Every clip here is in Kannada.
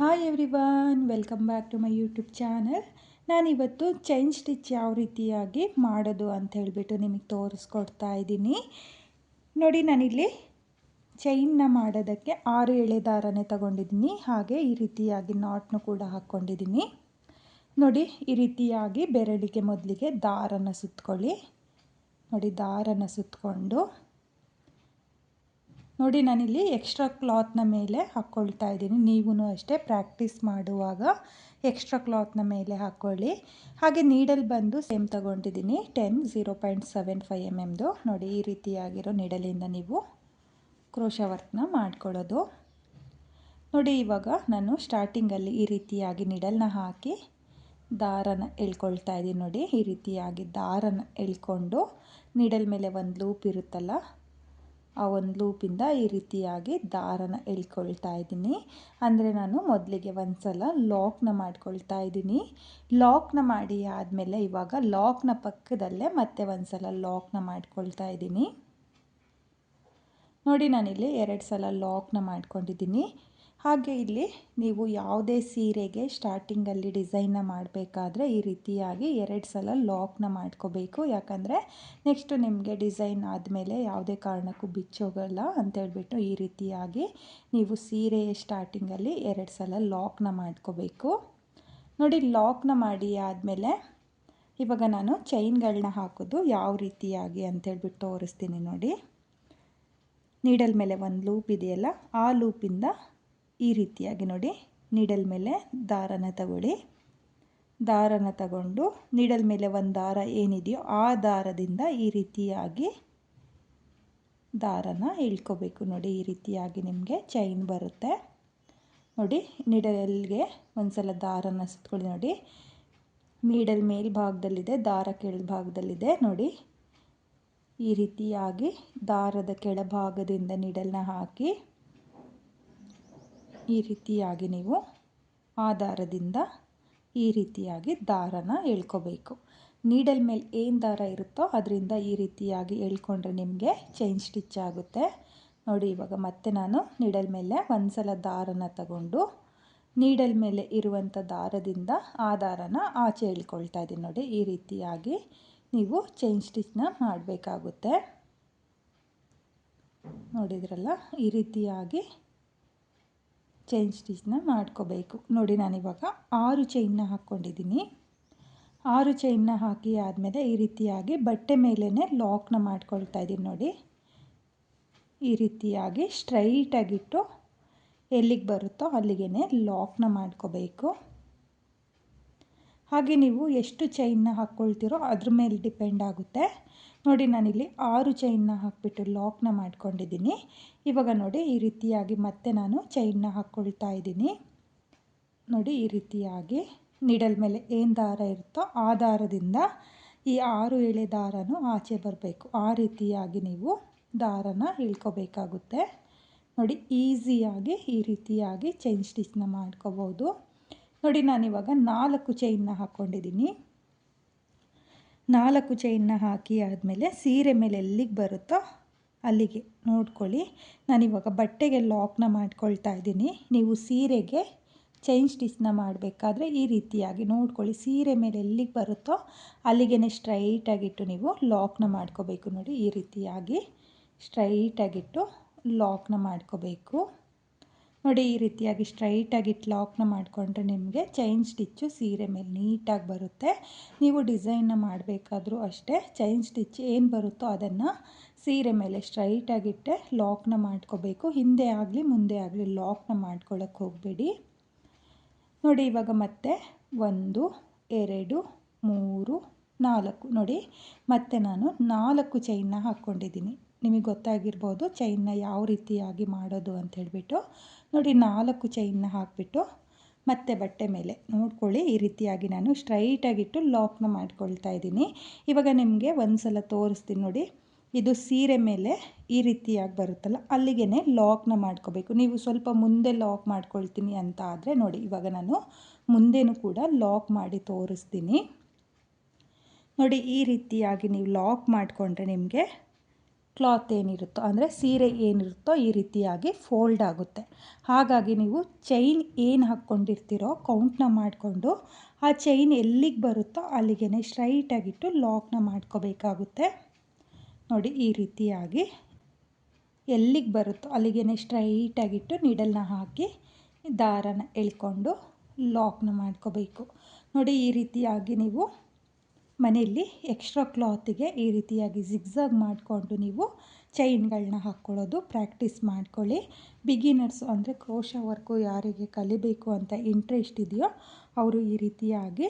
Hi everyone welcome back to my YouTube channel ನಾನಿವತ್ತು ಚೈನ್ ಸ್ಟಿಚ್ ಯಾವ ರೀತಿಯಾಗಿ ಮಾಡೋದು ಅಂತ ಹೇಳಿಬಿಟ್ಟು ನಿಮಗೆ ತೋರಿಸ್ಕೊಡ್ತಾ ಇದ್ದೀನಿ. ನೋಡಿ, ನಾನಿಲ್ಲಿ ಚೈನ್ನ ಮಾಡೋದಕ್ಕೆ ಆರು ಎಳೆ ದಾರನೇ ತಗೊಂಡಿದ್ದೀನಿ. ಹಾಗೆ ಈ ರೀತಿಯಾಗಿ ನಾಟ್ನು ಕೂಡ ಹಾಕ್ಕೊಂಡಿದ್ದೀನಿ. ನೋಡಿ, ಈ ರೀತಿಯಾಗಿ ಬೆರಳಿಗೆ ಮೊದಲಿಗೆ ದಾರನ ಸುತ್ತಕೊಳ್ಳಿ ನೋಡಿ, ದಾರನ ಸುತ್ತಕೊಂಡು ನೋಡಿ, ನಾನಿಲ್ಲಿ ಎಕ್ಸ್ಟ್ರಾ ಕ್ಲಾತ್ನ ಮೇಲೆ ಹಾಕ್ಕೊಳ್ತಾ ಇದ್ದೀನಿ. ನೀವೂ ಅಷ್ಟೇ ಪ್ರಾಕ್ಟೀಸ್ ಮಾಡುವಾಗ ಎಕ್ಸ್ಟ್ರಾ ಕ್ಲಾತ್ನ ಮೇಲೆ ಹಾಕ್ಕೊಳ್ಳಿ ಹಾಗೆ ನೀಡಲ್ ಬಂದು ಸೇಮ್ ತಗೊಂಡಿದ್ದೀನಿ. Ten zero point seven five M ಎಮ್ದು ನೋಡಿ, ಈ ರೀತಿಯಾಗಿರೋ ನೀಡಲಿಂದ ನೀವು ಕ್ರೋಶ ವರ್ಕ್ನ ಮಾಡ್ಕೊಳ್ಳೋದು. ನೋಡಿ, ಇವಾಗ ನಾನು ಸ್ಟಾರ್ಟಿಂಗಲ್ಲಿ ಈ ರೀತಿಯಾಗಿ ನಿಡಲ್ನ ಹಾಕಿ ದಾರನ ಎಳ್ಕೊಳ್ತಾ ಇದ್ದೀನಿ ನೋಡಿ. ಈ ರೀತಿಯಾಗಿ ದಾರನ ಎಳ್ಕೊಂಡು ನೀಡಲ್ ಮೇಲೆ ಒಂದು ಲೂಪ್ ಇರುತ್ತಲ್ಲ ಆ ಒಂದು ಲೂಪಿಂದ ಈ ರೀತಿಯಾಗಿ ದಾರನ ಎಳ್ಕೊಳ್ತಾ ಇದ್ದೀನಿ. ಅಂದರೆ ನಾನು ಮೊದಲಿಗೆ ಒಂದು ಸಲ ಲಾಕ್ನ ಮಾಡ್ಕೊಳ್ತಾ ಇದ್ದೀನಿ. ಲಾಕ್ನ ಮಾಡಿ ಆದಮೇಲೆ ಇವಾಗ ಲಾಕ್ನ ಪಕ್ಕದಲ್ಲೇ ಮತ್ತೆ ಒಂದು ಸಲ ಲಾಕ್ನ ಮಾಡ್ಕೊಳ್ತಾ ಇದ್ದೀನಿ. ನೋಡಿ ನಾನಿಲ್ಲಿ ಎರಡು ಸಲ ಲಾಕ್ನ ಮಾಡ್ಕೊಂಡಿದ್ದೀನಿ. ಹಾಗೆ ಇಲ್ಲಿ ನೀವು ಯಾವುದೇ ಸೀರೆಗೆ ಸ್ಟಾರ್ಟಿಂಗಲ್ಲಿ ಡಿಸೈನ್ನ ಮಾಡಬೇಕಾದ್ರೆ ಈ ರೀತಿಯಾಗಿ ಎರಡು ಸಲ ಲಾಕ್ನ ಮಾಡ್ಕೋಬೇಕು. ಯಾಕಂದರೆ ನೆಕ್ಸ್ಟು ನಿಮಗೆ ಡಿಸೈನ್ ಆದಮೇಲೆ ಯಾವುದೇ ಕಾರಣಕ್ಕೂ ಬಿಚ್ಚೋಗಲ್ಲ ಅಂತೇಳ್ಬಿಟ್ಟು ಈ ರೀತಿಯಾಗಿ ನೀವು ಸೀರೆಯ ಸ್ಟಾರ್ಟಿಂಗಲ್ಲಿ ಎರಡು ಸಲ ಲಾಕ್ನ ಮಾಡ್ಕೋಬೇಕು. ನೋಡಿ ಲಾಕ್ನ ಮಾಡಿ ಆದಮೇಲೆ ಇವಾಗ ನಾನು ಚೈನ್ಗಳನ್ನ ಹಾಕೋದು ಯಾವ ರೀತಿಯಾಗಿ ಅಂತೇಳ್ಬಿಟ್ಟು ತೋರಿಸ್ತೀನಿ ನೋಡಿ. ನೀಡಲ್ ಮೇಲೆ ಒಂದು ಲೂಪ್ ಇದೆಯಲ್ಲ, ಆ ಲೂಪಿಂದ ಈ ರೀತಿಯಾಗಿ ನೋಡಿ. ನೀಡಲ್ ಮೇಲೆ ದಾರನ ತಗೊಳ್ಳಿ. ದಾರನ ತಗೊಂಡು ನೀಡಲ್ ಮೇಲೆ ಒಂದು ದಾರ ಏನಿದೆಯೋ ಆ ದಾರದಿಂದ ಈ ರೀತಿಯಾಗಿ ದಾರನ ಇಳ್ಕೋಬೇಕು ನೋಡಿ. ಈ ರೀತಿಯಾಗಿ ನಿಮಗೆ ಚೈನ್ ಬರುತ್ತೆ. ನೋಡಿ, ನಿಡಲ್ಗೆ ಒಂದು ಸಲ ದಾರನ ಸುತ್ಕೊಳ್ಳಿ ನೋಡಿ. ನೀಡಲ್ ಮೇಲ್ಭಾಗದಲ್ಲಿದೆ, ದಾರ ಕೆಳಭಾಗದಲ್ಲಿದೆ ನೋಡಿ. ಈ ರೀತಿಯಾಗಿ ದಾರದ ಕೆಳಭಾಗದಿಂದ ನೀಡಲ್ನ ಹಾಕಿ ಈ ರೀತಿಯಾಗಿ ನೀವು ಆ ದಾರದಿಂದ ಈ ರೀತಿಯಾಗಿ ದಾರನ ಎಳ್ಕೋಬೇಕು ನೀಡಲ್ ಮೇಲೆ ಏನು ದಾರ ಇರುತ್ತೋ ಅದರಿಂದ ಈ ರೀತಿಯಾಗಿ ಎಳ್ಕೊಂಡ್ರೆ ನಿಮಗೆ ಚೈನ್ ಸ್ಟಿಚ್ ಆಗುತ್ತೆ. ನೋಡಿ, ಇವಾಗ ಮತ್ತೆ ನಾನು ನೀಡಲ್ ಮೇಲೆ ಒಂದು ಸಲ ದಾರನ ತಗೊಂಡು ನೀಡಲ್ ಮೇಲೆ ಇರುವಂಥ ದಾರದಿಂದ ಆ ದಾರನ ಆಚೆ ಎಳ್ಕೊಳ್ತಾ ಇದ್ದೀನಿ. ನೋಡಿ, ಈ ರೀತಿಯಾಗಿ ನೀವು ಚೈನ್ ಸ್ಟಿಚ್ನ ಮಾಡಬೇಕಾಗುತ್ತೆ. ನೋಡಿದ್ರಲ್ಲ, ಈ ರೀತಿಯಾಗಿ ಚೈನ್ ಸ್ಟಿಚ್ನ ಮಾಡ್ಕೋಬೇಕು. ನೋಡಿ ನಾನಿವಾಗ ಆರು ಚೈನ್ನ ಹಾಕ್ಕೊಂಡಿದ್ದೀನಿ. ಆರು ಚೈನ್ನ ಹಾಕಿ ಆದಮೇಲೆ ಈ ರೀತಿಯಾಗಿ ಬಟ್ಟೆ ಮೇಲೇ ಲಾಕ್ನ ಮಾಡ್ಕೊಳ್ತಾ ಇದ್ದೀನಿ ನೋಡಿ. ಈ ರೀತಿಯಾಗಿ ಸ್ಟ್ರೈಟಾಗಿಟ್ಟು ಎಲ್ಲಿಗೆ ಬರುತ್ತೋ ಅಲ್ಲಿಗೆ ಲಾಕ್ನ ಮಾಡ್ಕೋಬೇಕು. ಹಾಗೆ ನೀವು ಎಷ್ಟು ಚೈನ್ನ ಹಾಕ್ಕೊಳ್ತೀರೋ ಅದ್ರ ಮೇಲೆ ಡಿಪೆಂಡ್ ಆಗುತ್ತೆ. ನೋಡಿ ನಾನಿಲ್ಲಿ ಆರು ಚೈನ್ನ ಹಾಕಿಬಿಟ್ಟು ಲಾಕ್ನ ಮಾಡ್ಕೊಂಡಿದ್ದೀನಿ. ಇವಾಗ ನೋಡಿ ಈ ರೀತಿಯಾಗಿ ಮತ್ತೆ ನಾನು ಚೈನ್ನ ಹಾಕ್ಕೊಳ್ತಾ ಇದ್ದೀನಿ. ನೋಡಿ ಈ ರೀತಿಯಾಗಿ ನಿಡಲ್ ಮೇಲೆ ಏನು ದಾರ ಇರುತ್ತೋ ಆ ದಾರದಿಂದ ಈ ಆರು ಎಳೆ ದಾರನೂ ಆಚೆ ಬರಬೇಕು. ಆ ರೀತಿಯಾಗಿ ನೀವು ದಾರನ ಇಳ್ಕೋಬೇಕಾಗುತ್ತೆ. ನೋಡಿ ಈಸಿಯಾಗಿ ಈ ರೀತಿಯಾಗಿ ಚೈನ್ ಸ್ಟಿಚ್ನ ಮಾಡ್ಕೋಬೋದು. ನೋಡಿ, ನಾನು ಇವಾಗ ನಾಲ್ಕು ಚೈನ್ನ ಹಾಕ್ಕೊಂಡಿದ್ದೀನಿ. ನಾಲ್ಕು ಚೈನ್ನ ಹಾಕಿ ಆದಮೇಲೆ ಸೀರೆ ಮೇಲೆ ಎಲ್ಲಿಗೆ ಬರುತ್ತೋ ಅಲ್ಲಿಗೆ ನೋಡ್ಕೊಳ್ಳಿ. ನಾನಿವಾಗ ಬಟ್ಟೆಗೆ ಲಾಕ್ನ ಮಾಡ್ಕೊಳ್ತಾ ಇದ್ದೀನಿ. ನೀವು ಸೀರೆಗೆ ಚೈನ್ ಸ್ಟಿಚ್ನ ಮಾಡಬೇಕಾದ್ರೆ ಈ ರೀತಿಯಾಗಿ ನೋಡ್ಕೊಳ್ಳಿ. ಸೀರೆ ಮೇಲೆ ಎಲ್ಲಿಗೆ ಬರುತ್ತೋ ಅಲ್ಲಿಗೆ ಸ್ಟ್ರೈಟಾಗಿಟ್ಟು ನೀವು ಲಾಕ್ನ ಮಾಡ್ಕೋಬೇಕು ನೋಡಿ. ಈ ರೀತಿಯಾಗಿ ಸ್ಟ್ರೈಟಾಗಿಟ್ಟು ಲಾಕ್ನ ಮಾಡ್ಕೋಬೇಕು. ನೋಡಿ, ಈ ರೀತಿಯಾಗಿ ಸ್ಟ್ರೈಟಾಗಿ ಲಾಕ್ನ ಮಾಡಿಕೊಂಡ್ರೆ ನಿಮಗೆ ಚೈನ್ ಸ್ಟಿಚ್ಚು ಸೀರೆ ಮೇಲೆ ನೀಟಾಗಿ ಬರುತ್ತೆ. ನೀವು ಡಿಸೈನ್ನ ಮಾಡಬೇಕಾದ್ರೂ ಅಷ್ಟೇ ಚೈನ್ ಸ್ಟಿಚ್ ಏನು ಬರುತ್ತೋ ಅದನ್ನು ಸೀರೆ ಮೇಲೆ ಸ್ಟ್ರೈಟಾಗಿಟ್ಟೆ ಲಾಕ್ನ ಮಾಡ್ಕೋಬೇಕು. ಹಿಂದೆ ಆಗಲಿ, ಮುಂದೆ ಆಗಲಿ ಲಾಕ್ನ ಮಾಡ್ಕೊಳ್ಳೋಕೆ ಹೋಗಬೇಡಿ. ನೋಡಿ, ಇವಾಗ ಮತ್ತೆ ಒಂದು, ಎರಡು, ಮೂರು ನಾಲ್ಕು. ನೋಡಿ, ಮತ್ತೆ ನಾನು ನಾಲ್ಕು ಚೈನ್ನ ಹಾಕ್ಕೊಂಡಿದ್ದೀನಿ. ನಿಮಗೆ ಗೊತ್ತಾಗಿರ್ಬೋದು ಚೈನ್ನ ಯಾವ ರೀತಿಯಾಗಿ ಮಾಡೋದು ಅಂತ ಹೇಳಿಬಿಟ್ಟು. ನೋಡಿ, ನಾಲ್ಕು ಚೈನ್ನ ಹಾಕಿಬಿಟ್ಟು ಮತ್ತೆ ಬಟ್ಟೆ ಮೇಲೆ ನೋಡ್ಕೊಳ್ಳಿ. ಈ ರೀತಿಯಾಗಿ ನಾನು ಸ್ಟ್ರೈಟಾಗಿಟ್ಟು ಲಾಕ್ನ ಮಾಡ್ಕೊಳ್ತಾ ಇದ್ದೀನಿ. ಇವಾಗ ನಿಮಗೆ ಒಂದು ಸಲ ತೋರಿಸ್ತೀನಿ ನೋಡಿ. ಇದು ಸೀರೆ ಮೇಲೆ ಈ ರೀತಿಯಾಗಿ ಬರುತ್ತಲ್ಲ ಅಲ್ಲಿಗೆ ಲಾಕ್ನ ಮಾಡ್ಕೋಬೇಕು. ನೀವು ಸ್ವಲ್ಪ ಮುಂದೆ ಲಾಕ್ ಮಾಡ್ಕೊಳ್ತೀನಿ ಅಂತ ಆದರೆ ನೋಡಿ, ಇವಾಗ ನಾನು ಮುಂದೆನೂ ಕೂಡ ಲಾಕ್ ಮಾಡಿ ತೋರಿಸ್ತೀನಿ. ನೋಡಿ, ಈ ರೀತಿಯಾಗಿ ನೀವು ಲಾಕ್ ಮಾಡಿಕೊಂಡ್ರೆ ನಿಮಗೆ ಕ್ಲಾತ್ ಏನಿರುತ್ತೋ, ಅಂದರೆ ಸೀರೆ ಏನಿರುತ್ತೋ ಈ ರೀತಿಯಾಗಿ ಫೋಲ್ಡ್ ಆಗುತ್ತೆ. ಹಾಗಾಗಿ ನೀವು ಚೈನ್ ಏನು ಹಾಕ್ಕೊಂಡಿರ್ತೀರೋ ಕೌಂಟ್ನ ಮಾಡಿಕೊಂಡು ಆ ಚೈನ್ ಎಲ್ಲಿಗೆ ಬರುತ್ತೋ ಅಲ್ಲಿಗೆ ಸ್ಟ್ರೈಟಾಗಿಟ್ಟು ಲಾಕ್ನ ಮಾಡ್ಕೋಬೇಕಾಗುತ್ತೆ. ನೋಡಿ, ಈ ರೀತಿಯಾಗಿ ಎಲ್ಲಿಗೆ ಬರುತ್ತೋ ಅಲ್ಲಿಗೆ ಸ್ಟ್ರೈಟಾಗಿಟ್ಟು ನೀಡಲ್ನ ಹಾಕಿ ದಾರನ ಎಳ್ಕೊಂಡು ಲಾಕ್ನ ಮಾಡ್ಕೋಬೇಕು. ನೋಡಿ, ಈ ರೀತಿಯಾಗಿ ನೀವು ಮನೆಯಲ್ಲಿ ಎಕ್ಸ್ಟ್ರಾ ಕ್ಲಾತಿಗೆ ಈ ರೀತಿಯಾಗಿ ಝಿಗ್ಝಾಗ್ ಮಾಡಿಕೊಂಡು ನೀವು ಚೈನ್ಗಳನ್ನ ಹಾಕ್ಕೊಳ್ಳೋದು ಪ್ರಾಕ್ಟೀಸ್ ಮಾಡ್ಕೊಳ್ಳಿ. ಬಿಗಿನರ್ಸ್ ಅಂದರೆ ಕ್ರೋಶ ವರ್ಕು ಯಾರಿಗೆ ಕಲಿಬೇಕು ಅಂತ ಇಂಟ್ರೆಸ್ಟ್ ಇದೆಯೋ ಅವರು ಈ ರೀತಿಯಾಗಿ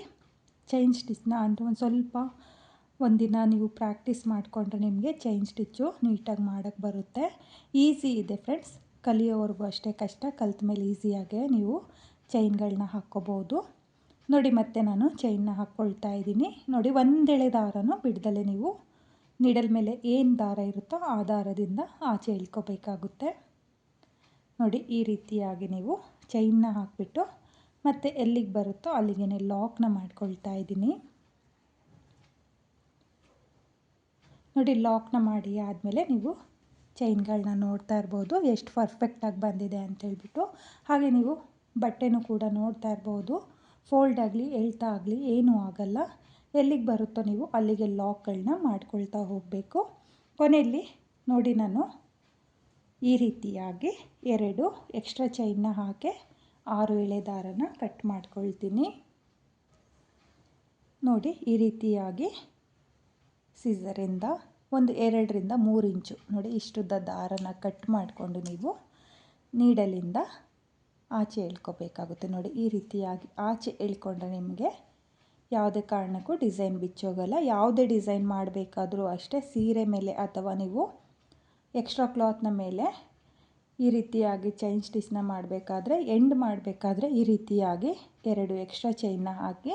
ಚೈನ್ ಸ್ಟಿಚ್ನ ಅಂದರೆ ಒಂದು ಸ್ವಲ್ಪ ಒಂದಿನ ನೀವು ಪ್ರಾಕ್ಟೀಸ್ ಮಾಡಿಕೊಂಡ್ರೆ ನಿಮಗೆ ಚೈನ್ ಸ್ಟಿಚ್ಚು ನೀಟಾಗಿ ಮಾಡೋಕ್ಕೆ ಬರುತ್ತೆ. ಈಸಿ ಇದೆ ಫ್ರೆಂಡ್ಸ್ ಕಲಿಯೋವರೆಗೂ ಅಷ್ಟೇ ಕಷ್ಟ. ಕಲ್ತ ಮೇಲೆ ಈಸಿಯಾಗೆ ನೀವು ಚೈನ್ಗಳನ್ನ ಹಾಕ್ಕೋಬೋದು. ನೋಡಿ ಮತ್ತೆ ನಾನು ಚೈನ್ನ ಹಾಕ್ಕೊಳ್ತಾ ಇದ್ದೀನಿ. ನೋಡಿ ಒಂದೆಳೆ ದಾರನೂ ಬಿಡ್ದಲೆ ನೀವು. ನಿಡಲ್ ಮೇಲೆ ಏನು ದಾರ ಇರುತ್ತೋ ಆ ದಾರದಿಂದ ಆಚೆ ಇಳ್ಕೋಬೇಕಾಗುತ್ತೆ ನೋಡಿ ಈ ರೀತಿಯಾಗಿ ನೀವು ಚೈನ್ನ ಹಾಕಿಬಿಟ್ಟು ಮತ್ತು ಎಲ್ಲಿಗೆ ಬರುತ್ತೋ ಅಲ್ಲಿಗೆ ಲಾಕ್ನ ಮಾಡ್ಕೊಳ್ತಾ ಇದ್ದೀನಿ. ನೋಡಿ ಲಾಕ್ನ ಮಾಡಿ ಆದಮೇಲೆ ನೀವು ಚೈನ್ಗಳನ್ನ ನೋಡ್ತಾ ಇರ್ಬೋದು. ಎಷ್ಟು ಪರ್ಫೆಕ್ಟಾಗಿ ಬಂದಿದೆ ಅಂತೇಳ್ಬಿಟ್ಟು ಹಾಗೆ ನೀವು ಬಟ್ಟೆನೂ ಕೂಡ ನೋಡ್ತಾ ಇರ್ಬೋದು. ಫೋಲ್ಡ್ ಆಗಲಿ, ಎಳ್ತಾ ಆಗಲಿ, ಏನೂ ಆಗಲ್ಲ. ಎಲ್ಲಿಗೆ ಬರುತ್ತೋ ನೀವು ಅಲ್ಲಿಗೆ ಲಾಕ್ಗಳನ್ನ ಮಾಡ್ಕೊಳ್ತಾ ಹೋಗಬೇಕು. ಕೊನೆಯಲ್ಲಿ ನೋಡಿ ನಾನು ಈ ರೀತಿಯಾಗಿ ಎರಡು ಎಕ್ಸ್ಟ್ರಾ ಚೈನ್ನ ಹಾಕಿ ಆರು ಎಳೆ ದಾರನ ಕಟ್ ಮಾಡ್ಕೊಳ್ತೀನಿ. ನೋಡಿ ಈ ರೀತಿಯಾಗಿ ಸೀಸರಿಂದ ಒಂದು ಎರಡರಿಂದ ಮೂರು ಇಂಚು ನೋಡಿ ಇಷ್ಟುದ್ದ ದಾರನ ಕಟ್ ಮಾಡಿಕೊಂಡು ನೀವು ನೀಡಲಿಂದ ಆಚೆ ಎಳ್ಕೊಬೇಕಾಗುತ್ತೆ. ನೋಡಿ, ಈ ರೀತಿಯಾಗಿ ಆಚೆ ಎಳ್ಕೊಂಡ್ರೆ ನಿಮಗೆ ಯಾವುದೇ ಕಾರಣಕ್ಕೂ ಡಿಸೈನ್ ಬಿಚ್ಚೋಗಲ್ಲ. ಯಾವುದೇ ಡಿಸೈನ್ ಮಾಡಬೇಕಾದರೂ ಅಷ್ಟೇ ಸೀರೆ ಮೇಲೆ ಅಥವಾ ನೀವು ಎಕ್ಸ್ಟ್ರಾ ಕ್ಲಾತ್ನ ಮೇಲೆ ಈ ರೀತಿಯಾಗಿ ಚೈನ್ ಸ್ಟಿಚ್ನ ಮಾಡಬೇಕಾದ್ರೆ, ಎಂಡ್ ಮಾಡಬೇಕಾದ್ರೆ ಈ ರೀತಿಯಾಗಿ ಎರಡು ಎಕ್ಸ್ಟ್ರಾ ಚೈನ್ನ ಹಾಕಿ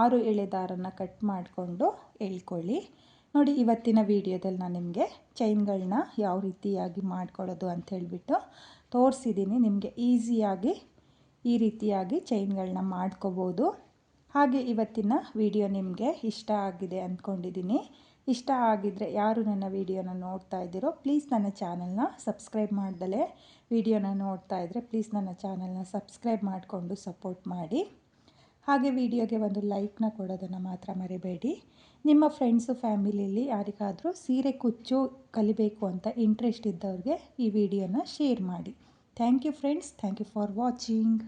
ಆರು ಎಳೆದಾರನ್ನು ಕಟ್ ಮಾಡಿಕೊಂಡು ಎಳ್ಕೊಳ್ಳಿ. ನೋಡಿ, ಇವತ್ತಿನ ವಿಡಿಯೋದಲ್ಲಿ ನಾನು ನಿಮಗೆ ಚೈನ್ಗಳನ್ನ ಯಾವ ರೀತಿಯಾಗಿ ಮಾಡ್ಕೊಳ್ಳೋದು ಅಂತ ಹೇಳಿಬಿಟ್ಟು ತೋರಿಸಿದ್ದೀನಿ. ನಿಮಗೆ ಈಸಿಯಾಗಿ ಈ ರೀತಿಯಾಗಿ ಚೈನ್ಗಳನ್ನ ಮಾಡ್ಕೋಬೋದು. ಹಾಗೆ ಇವತ್ತಿನ ವಿಡಿಯೋ ನಿಮಗೆ ಇಷ್ಟ ಆಗಿದೆ ಅಂದ್ಕೊಂಡಿದ್ದೀನಿ. ಇಷ್ಟ ಆಗಿದ್ದರೆ ಯಾರು ನನ್ನ ವಿಡಿಯೋನ ನೋಡ್ತಾ ಇದ್ದೀರೋ, ಪ್ಲೀಸ್ ನನ್ನ ಚಾನಲ್ನ ಸಬ್ಸ್ಕ್ರೈಬ್ ಮಾಡ್ದಲೇ ವಿಡಿಯೋನ ನೋಡ್ತಾ ಇದ್ದರೆ ಪ್ಲೀಸ್ ನನ್ನ ಚಾನಲ್ನ ಸಬ್ಸ್ಕ್ರೈಬ್ ಮಾಡಿಕೊಂಡು ಸಪೋರ್ಟ್ ಮಾಡಿ. ಹಾಗೆ ವಿಡಿಯೋಗೆ ಒಂದು ಲೈಕ್ನ ಕೊಡೋದನ್ನು ಮಾತ್ರ ಮರಿಬೇಡಿ. ನಿಮ್ಮ ಫ್ರೆಂಡ್ಸು ಫ್ಯಾಮಿಲಿಯಲ್ಲಿ ಯಾರಿಗಾದರೂ ಸೀರೆ ಕುಚ್ಚು ಕಲಿಬೇಕು ಅಂತ ಇಂಟ್ರೆಸ್ಟ್ ಇದ್ದವ್ರಿಗೆ ಈ ವಿಡಿಯೋನ ಶೇರ್ ಮಾಡಿ. Thank you friends thank you for watching